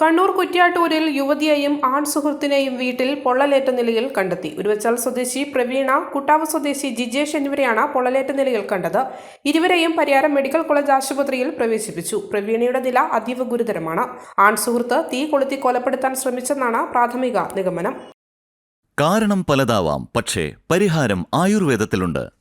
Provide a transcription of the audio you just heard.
കണ്ണൂർ കുറ്റ്യാട്ടൂരിൽ യുവതിയെയും ആൺ സുഹൃത്തിനെയും വീട്ടിൽ പൊള്ളലേറ്റ നിലയിൽ കണ്ടെത്തി. ഉരുവച്ചാൽ സ്വദേശി പ്രവീണ കുട്ടാവ് സ്വദേശി ജിജേഷ് എന്നിവരെയാണ് പൊള്ളലേറ്റ നിലയിൽ കണ്ടത്. ഇരുവരെയും പരിയാരം മെഡിക്കൽ കോളേജ് ആശുപത്രിയിൽ പ്രവേശിപ്പിച്ചു. പ്രവീണയുടെ നില അതീവ ഗുരുതരമാണ്. ആൺ സുഹൃത്ത് തീ കൊളുത്തി കൊലപ്പെടുത്താൻ ശ്രമിച്ചെന്നാണ് പ്രാഥമിക നിഗമനം. കാരണം പലതാവാം പക്ഷേ പരിഹാരം ആയുർവേദത്തിലുണ്ട്.